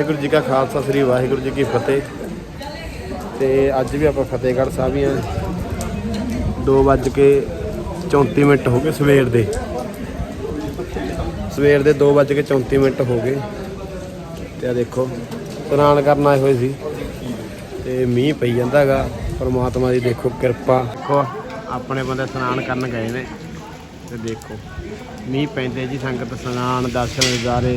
ਵਾਹਿਗੁਰੂ ਜੀ ਕਾ ਖਾਲਸਾ, ਸ੍ਰੀ ਵਾਹਿਗੁਰੂ ਜੀ ਕੀ ਫਤਿਹ। ਤੇ ਅੱਜ ਵੀ ਆਪਾਂ ਫਤਿਹਗੜ੍ਹ ਸਾਹਿਬ ਹੀ ਆ। 2:34 ਮਿੰਟ ਹੋ ਗਏ ਸਵੇਰ ਦੇ। ਸਵੇਰ ਦੇ 2:34 ਮਿੰਟ ਹੋ ਗਏ। ਤੇ ਆ ਦੇਖੋ ਇਸ਼ਨਾਨ ਕਰਨ ਆਏ ਹੋਏ ਸੀ। ਤੇ ਮੀਂਹ ਪਈ ਜਾਂਦਾ ਹੈਗਾ। ਪਰਮਾਤਮਾ ਦੀ ਦੇਖੋ ਕਿਰਪਾ। ਦੇਖੋ, ਆਪਣੇ ਬੰਦੇ ਇਸ਼ਨਾਨ ਕਰਨ ਗਏ ਨੇ। ਤੇ ਦੇਖੋ। ਮੀਂਹ ਪੈਂਦੇ ਜੀ, ਸੰਗਤ ਸਨਾਨ ਦਰਸ਼ਨ ਨਜ਼ਾਰੇ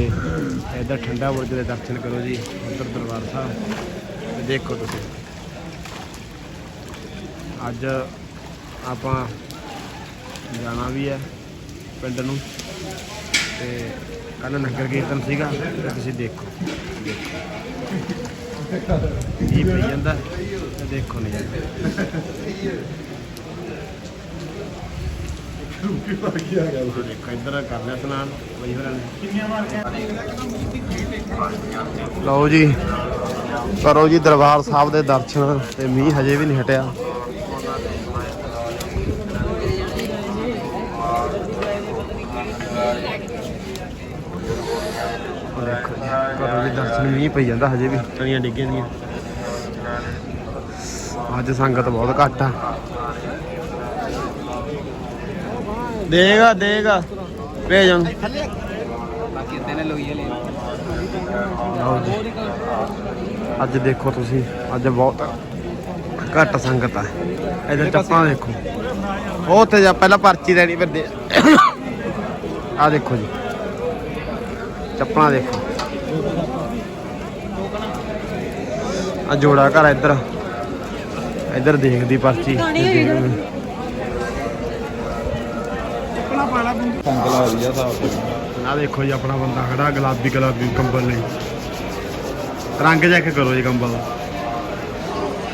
ਇੱਧਰ ਠੰਡਾ ਬੁਰਜ ਦੇ ਦਰਸ਼ਨ ਕਰੋ ਜੀ, ਉੱਧਰ ਦਰਬਾਰ ਸਾਹਿਬ, ਤੇ ਦੇਖੋ ਤੁਸੀਂ। ਅੱਜ ਆਪਾਂ ਜਾਣਾ ਵੀ ਹੈ ਪਿੰਡ ਨੂੰ, ਤੇ ਕੱਲ ਨਗਰ ਕੀਰਤਨ ਸੀਗਾ, ਤੇ ਤੁਸੀਂ ਦੇਖੋ। ਇਹ ਪਈ ਜਾਂਦਾ ਤੇ ਦੇਖੋ ਨਜ਼ਾਰੇ ਦੇਖੋ ਇੱਧਰ ਕਰ ਲਿਆ ਸਨਾਨ ਬਈ ਹੋਰਾਂ ਨੇ। ਲਓ ਜੀ ਕਰੋ ਜੀ ਦਰਬਾਰ ਸਾਹਿਬ ਦੇ ਦਰਸ਼ਨ ਤੇ ਮੀਂਹ ਹਜੇ ਵੀ ਨਹੀਂ ਹਟਿਆ। ਕਰੋ ਜੀ ਦਰਸ਼ਨ ਮੀਂਹ ਪਈ ਜਾਂਦਾ ਹਜੇ ਵੀ। ਤਣੀਆਂ ਡਿੱਗੀਆਂ ਦੀਆਂ। ਅੱਜ ਸੰਗਤ ਬਹੁਤ ਘੱਟ ਆ। ਦੇਗਾ ਦੇਗਾ। ਭੇਜ ਉਹਨੂੰ ਲਓ ਜੀ। ਅੱਜ ਦੇਖੋ ਤੁਸੀਂ ਅੱਜ ਬਹੁਤ ਘੱਟ ਸੰਗਤ ਆ। ਇਧਰ ਚੱਪਾਂ ਦੇਖੋ। ਉਹ ਉੱਥੇ ਜਾ ਪਹਿਲਾਂ ਪਰਚੀ ਦੇਣੀ ਫਿਰਦੇ ਆ ਦੇਖੋ ਜੀ। ਚੱਪਲਾਂ ਦੇਖੋ। ਆ ਜੋੜਾ ਘਰ ਇੱਧਰ। ਇੱਧਰ ਦੇਖਦੀ ਪਰਚੀ। ਤੇ। ਦੇਖ- ਸੰਗਲਾ ਵਧੀਆ ਸਾਹਿਬ ਆ ਦੇਖੋ ਜੀ ਆਪਣਾ ਬੰਦਾ ਖੜਾ ਗੁਲਾਬੀ ਗੁਲਾਬੀ ਕੰਬਲ ਲਈ। ਰੰਗ ਚੈੱਕ ਕਰੋ ਜੀ ਕੰਬਲ ਦਾ।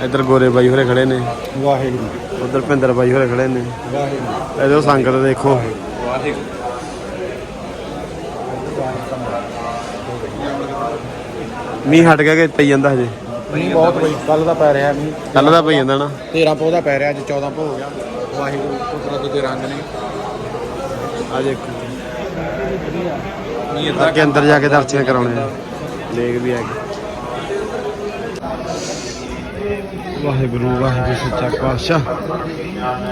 ਇੱਧਰ ਗੋਰੇ ਬਾਈ ਹੋਰੇ ਖੜੇ ਨੇ। ਵਾਹਿਗੁਰੂ। ਉਧਰ ਭਿੰਦਰ ਬਾਈ ਹੋਰੇ ਖੜੇ ਨੇ। ਵਾਹਿਗੁਰੂ। ਇਹਦੇ ਸੰਗਤ ਦੇਖੋ। ਵਾਹਿਗੁਰੂ। ਮੀਂਹ ਹਟ ਗਿਆ ਕਿ ਪਈ ਜਾਂਦਾ ਹਜੇ? ਮੀਂਹ ਬਹੁਤ ਬਈ ਕੱਲ ਦਾ ਪੈ ਰਿਹਾ ਮੀਂਹ। ਕੱਲ ਦਾ ਪਈ ਜਾਂਦਾ ਨਾ। 13 ਪੋ ਦਾ ਪੈ ਰਿਹਾ ਅੱਜ 14 ਪੋ ਹੋ ਗਿਆ। ਵਾਹਿਗੁਰੂ ਕੁਦਰਤ ਦੇ ਰੰਗ ਨੇ। ਆ ਦੇਖੋ। ਮੀਂਹ ਅੱਗੇ ਅੰਦਰ ਜਾ ਕੇ ਦਰਸ਼ਨ ਕਰਾਉਣੇ ਆ। ਦੇਖ ਵੀ ਹੈਗੇ। ਵਾਹਿਗੁਰੂ ਵਾਹਿਗੁਰੂ ਸੱਚਾ ਪਾਤਸ਼ਾਹ।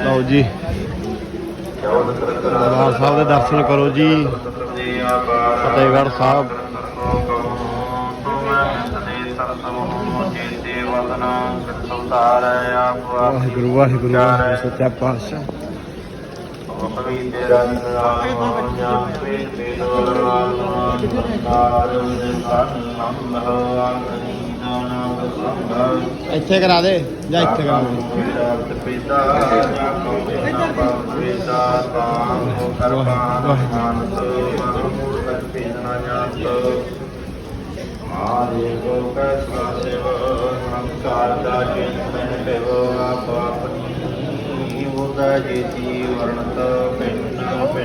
ਲਓ ਜੀ। ਦਰਬਾਰ ਸਾਹਿਬ ਦੇ ਦਰਸ਼ਨ ਕਰੋ ਜੀ। ਫਤਿਹਗੜ੍ਹ ਸਾਹਿਬ। ਵਾਹਿਗੁਰੂ ਵਾਹਿਗੁਰੂ ਸੱਚਾ ਪਾਤਸ਼ਾਹ। ਇੱਥੇ ਕਰਾ ਦੇ, ਜਾਂ ਇੱਥੇ ਕਰਾ ਦੇ। ਆਰੇ ਕੋ ਕੈਸਾ ਸੇਵ ਹੰਕਾਰ ਦਾ ਚਿੰਤਨ ਪਿਵ ਆਪ ਆਪਣੀ ਹੋਦਾ ਜੀਤੀ ਵਰਣਤ ਕੇ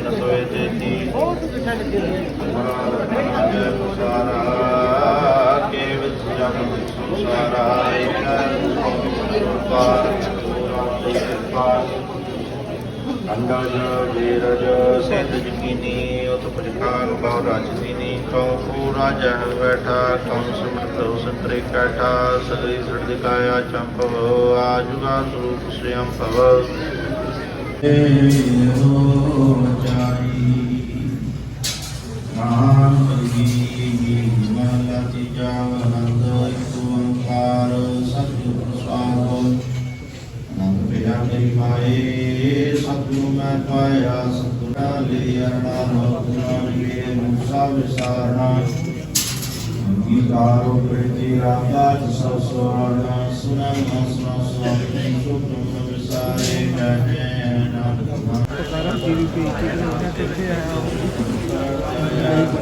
ਪਾਰ ਅੰਡਜ ਜੀਰਜ ਸਿੰਧ ਜਕੀਨੀ ਉਤ ਪਜਖਾਨ ਬਹੁ ਰਾਜਨੀਨੀ ਕਉ ਪੂਰਾ ਜਹ ਬੈਠਾ ਕਉ ਸਮਰਤ ਸੰਤਰੇ ਕੈਠਾ ਸਗਰੀ ਆਜੁਗਾ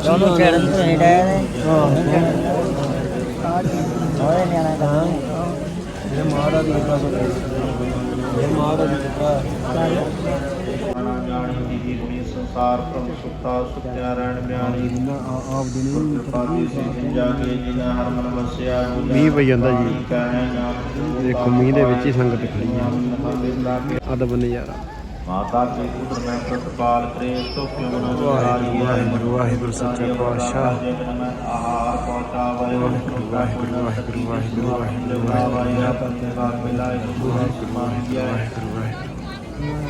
ਉਹਨੂੰ ਚੜਨ ਤੋਂ ਨਹੀਂ ਡਾਇਆ ਨੇ ਹਾਂ। ਹੋਏ ਨਿਆਣਾ ਦਾ ਮੇਰੇ ਮਾਂ ਦਾ ਦੀ ਕਿਰਪਾ ਸੋ ਮੇਰੇ ਮਾਂ ਦਾ ਦੀ ਕਿਰਪਾ ਜਾਣੀ ਦੀ ਗੁਣੀ ਸੰਸਾਰ ਪ੍ਰਭ ਸੁਖਤਾ ਸੁਖਿਆ ਰਹਿਣ ਬਿਆਣੀ। ਆਪ ਦੀ ਪਾਤੀ ਸੇ ਜਾ ਕੇ ਜਿਨਾ ਹਰ ਮਨ ਵਸਿਆ ਮੀਂਹ ਪਈ ਜਾਂਦਾ ਜੀ। ਦੇਖੋ ਮੀਂਹ ਦੇ ਵਿੱਚ ਹੀ ਸੰਗਤ ਖੜੀ ਨਾਮ ਅਦਬ ਨਜ਼ਾਰਾ ਮਾਤਾ ਕੇ। ਪੁੱਤਰ ਮੈਂ ਪ੍ਰਤਪਾਲ ਕਰੇ ਸੋ ਕਿਉ ਮਨੋ ਵਾਹਿਗੁਰੂ, ਵਾਹਿਗੁਰੂ, ਵਾਹਿਗੁਰੂ ਸੱਚਾ ਪਾਤਸ਼ਾਹ। ਆਹਾਰ ਪਹੁੰਚਾਵੇ ਵਾਹਿਗੁਰੂ, ਵਾਹਿਗੁਰੂ, ਵਾਹਿਗੁਰੂ, ਵਾਹਿਗੁਰੂ, ਵਾਹਿਗੁਰੂ, ਵਾਹਿਗੁਰੂ ਪੰਤੇ ਬਾਗ ਮਿਲਾਏ ਗੁਰੂ ਮਾਨ ਗਿਆ ਵਾਹਿਗੁਰੂ ਵਾਹਿਗੁਰੂ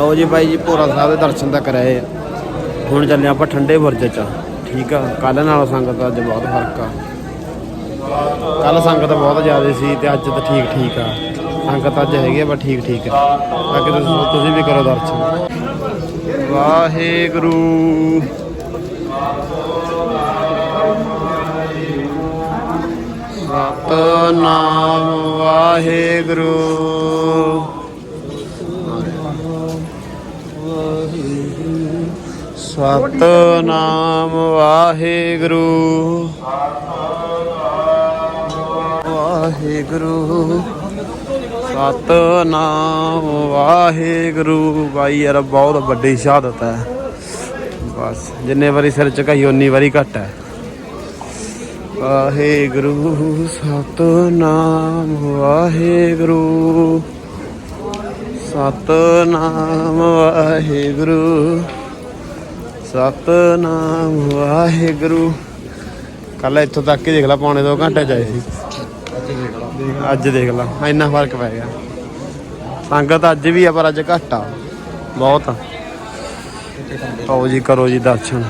ਲਓ ਜੀ ਬਾਈ ਜੀ, ਭੋਰਾ ਸਾਹਿਬ ਦੇ ਦਰਸ਼ਨ ਤਾਂ ਕਰਾਏ ਆ। ਹੁਣ ਚੱਲੇ ਆਪਾਂ ਠੰਡੇ ਬੁਰਜ ਚ। ਠੀਕ ਆ ਕੱਲ ਨਾਲੋਂ ਸੰਗਤ ਅੱਜ ਬਹੁਤ ਫ਼ਰਕ ਆ। ਕੱਲ ਸੰਗਤ ਬਹੁਤ ਜ਼ਿਆਦਾ ਸੀ ਤੇ ਅੱਜ ਤਾਂ ਠੀਕ ਠੀਕ ਆ। ਸੰਗਤ ਅੱਜ ਹੈਗੀ ਆ ਪਰ ਠੀਕ ਠੀਕ ਆ। ਬਾਕੀ ਤੁਸੀਂ ਤੁਸੀਂ ਵੀ ਕਰੋ ਦਰਸ਼ਨ। ਵਾਹਿਗੁਰੂ। ਸਤਨਾਮ ਵਾਹਿਗੁਰੂ। ਸਤਨਾਮ ਵਾਹਿਗੁਰੂ। ਵਾਹਿਗੁਰੂ। ਸਤਨਾਮ ਵਾਹਿਗੁਰੂ। ਭਾਈ ਯਾਰ, ਬਹੁਤ ਵੱਡੀ ਸ਼ਹਾਦਤ ਹੈ। ਬਸ, ਜਿੰਨੇ ਵਾਰੀ ਸਿਰ ਝੁਕਾਈ ਉਨੀ ਵਾਰੀ ਘੱਟ ਹੈ। ਵਾਹਿਗੁਰੂ, ਸਤਨਾਮ ਵਾਹਿਗੁਰੂ। ਸਤਨਾਮ ਵਾਹਿਗੁਰੂ। ਸਤਨਾਮ ਵਾਹਿਗੁਰੂ। ਕੱਲ ਇੱਥੋਂ ਤੱਕ ਹੀ ਦੇਖ ਲਾ, ਪੌਣੇ 2 ਘੰਟੇ ਚ ਆਏ ਸੀ। ਅੱਜ ਦੇਖ ਲਾ, ਇੰਨਾ ਫ਼ਰਕ ਪੈ ਗਿਆ। ਸੰਗਤ ਅੱਜ ਵੀ ਆ, ਪਰ ਅੱਜ ਘੱਟ ਆ। ਬਹੁਤ ਆਓ ਜੀ, ਕਰੋ ਜੀ ਦਰਸ਼ਨ।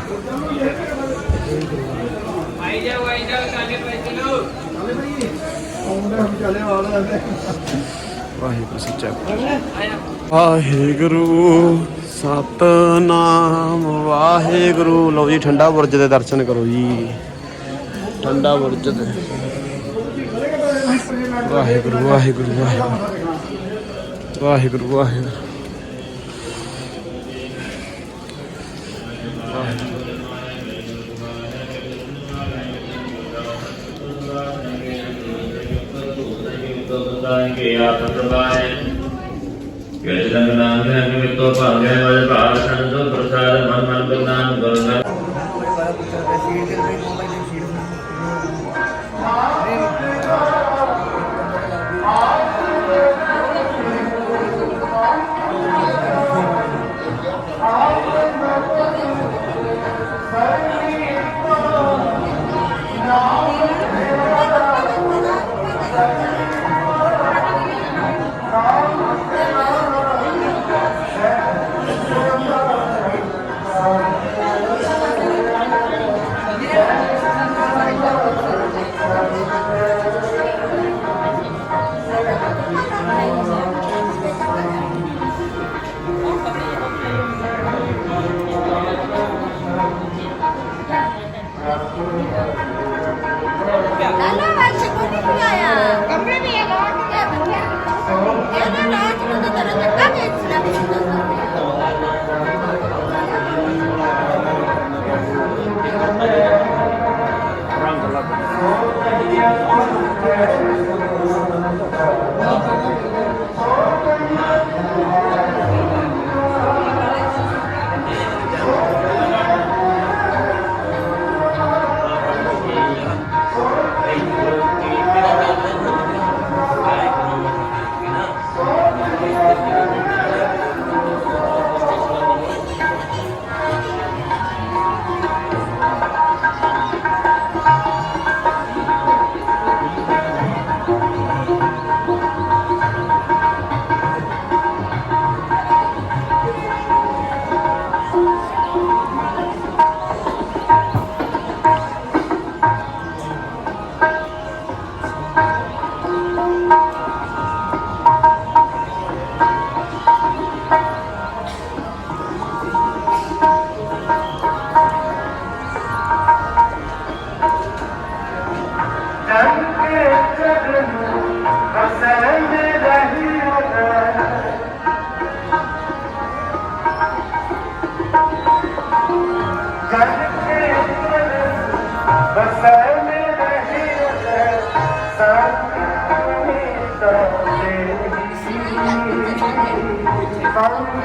ਵਾਹਿਗੁਰੂ ਸੱਚਾ ਵਾਹਿਗੁਰੂ। ਸਤਨਾਮ ਵਾਹਿਗੁਰੂ। ਲਓ ਜੀ, ਠੰਡਾ ਬੁਰਜ ਦੇ ਦਰਸ਼ਨ ਕਰੋ ਜੀ। ਠੰਡਾ ਬੁਰਜ ਦੇ। ਵਾਹਿਗੁਰੂ ਵਾਹਿਗੁਰੂ ਵਾਹਿਗੁਰੂ। ਵਾਹਿਗੁਰੂ ਵਾਹਿਗੁਰੂ। ਕੇ ਆਪ ਪ੍ਰਭਾਏ ਕਿਰਤ ਰੰਗ ਨਾਮ ਹੈ ਮਿਤੋ ਭਾਗੈ ਮਜ ਭਾਗ ਸੰਤੋ ਪ੍ਰਸਾਦ ਮਨ ਮਨ ਗੁਰਨਾਮ ਗੁਰਨਾਮ Amen.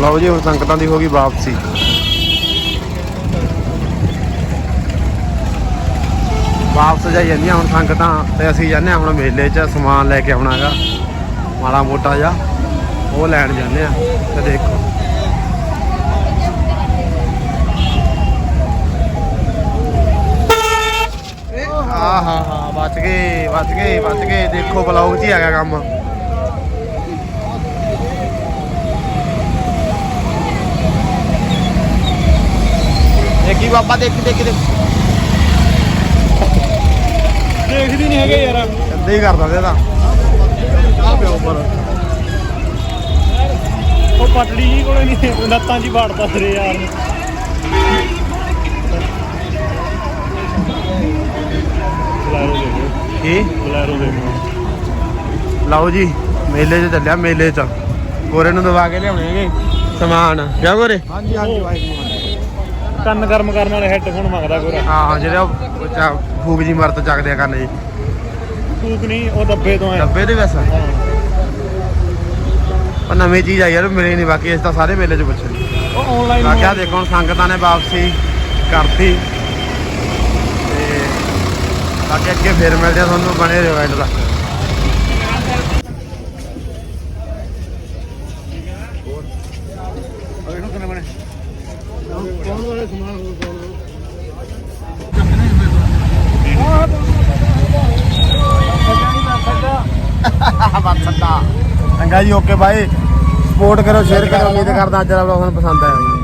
ਲਓ ਜੀ ਹੁਣ ਸੰਗਤਾਂ ਦੀ ਹੋ ਗਈ ਵਾਪਸੀ। ਵਾਪਸ ਜਾਈ ਜਾਂਦੀਆਂ ਹੁਣ ਸੰਗਤਾਂ ਤੇ ਅਸੀਂ ਜਾਂਦੇ ਹਾਂ ਹੁਣ ਮੇਲੇ 'ਚ ਸਮਾਨ ਲੈ ਕੇ ਆਉਣਾਗਾ ਮਾੜਾ ਮੋਟਾ ਜਿਹਾ, ਉਹ ਲੈਣ ਜਾਂਦੇ ਆ, ਤੇ ਦੇਖੋ। ਆਹ ਹਾਂ ਹਾਂ ਬਚ ਗਏ ਬਚ ਗਏ ਬਚ ਗਏ, ਦੇਖੋ ਬਲੌਗ 'ਚ ਹੀ ਆ ਗਿਆ ਕੰਮ। ਦੇਖੀ ਬਾਬਾ, ਦੇਖੀ ਦੇਖੀ, ਦੇਖ। ਦੇਖਦੀ ਨਹੀਂ ਹੈਗੇ ਯਾਰ। ਇੱਦਾਂ ਹੀ ਕਰਦਾ ਤੇ। ਇਹਦਾ ਆ ਪਿਓ ਉੱਪਰ। ਉਹ ਪਟੜੀ ਜੀ ਕੋਲੇ ਨਹੀਂ ਲੱਤਾਂ 'ਚ ਹੀ ਬਾੜਦਾ ਤੇਰੇ ਯਾਰ। ਨੂੰ ਬਲੈਰੋ ਦੇਖੋ ਕੀ? ਬਲੈਰੋ ਦੇਖੋ ਲਓ ਜੀ ਮੇਲੇ 'ਚ ਚੱਲਿਆ ਮੇਲੇ 'ਚ। ਗੋਰੇ ਨੂੰ ਦਵਾ ਕੇ ਲਿਆਉਣੇਗੇ ਸਮਾਨ। ਕਿਆ ਗੋਰੇ? ਹਾਂਜੀ ਹਾਂਜੀ ਵਾਹਿਗੁਰੂ ਕੰਨ ਗਰਮ ਕਰਨ ਵਾਲੇ ਹੈੱਡਫੋਨ ਮੰਗਦਾ ਗੋਰਾ ਹਾਂ ਜਿਹੜੇ ਉਹ ਚਾ- ਫੂਕ ਜੀ ਮਰਤ ਚੱਕਦੇ ਆ ਕੰਨ ਜੀ। ਤੂਕ ਨਹੀਂ ਉਹ ਦੱਬੇ ਤੋਂ ਆਏ ਡੱਬੇ ਦੇ ਵੈਸਾ ਹਾਂ। ਉਹ ਨਵੀਂ ਚੀਜ਼ ਆਈ ਯਾਰ ਮਿਲੇ ਨਹੀਂ ਬਾਕੀ ਇਸ ਤਾਂ ਸਾਰੇ ਮੇਲੇ 'ਚ ਪੁੱਛੇ। ਉਹ ਆਨਲਾਈਨ ਬਾਕੀ ਆਹ ਦੇਖੋ ਹੁਣ ਸੰਗਤਾਂ ਨੇ ਵਾਪਸੀ ਕਰਤੀ। ਤੇ ਬਾਕੀ ਅੱਗੇ ਫੇਰ ਮਿਲਦੇ ਆ ਤੁਹਾਨੂੰ ਬਣੇ ਰਹੋ ਐਂਡ ਤੱਕ ਇਹਨੂੰ ਕਿੰਨੇ ਬਣੇ ਕੌਣ ਵਾਲੇ ਸਮਾਨ ਹੋਰ ਕੌਣ ਬਸ ਸੱਦਾ ਚੰਗਾ ਜੀ ਓਕੇ ਬਾਈ ਸਪੋਰਟ ਕਰੋ ਸ਼ੇਅਰ ਕਰੋ ਉਮੀਦ ਕਰਦਾ ਅੱਜ ਦਾ ਵਲੌਗ ਤੁਹਾਨੂੰ ਪਸੰਦ ਆਇਆ ਹੋਵੇ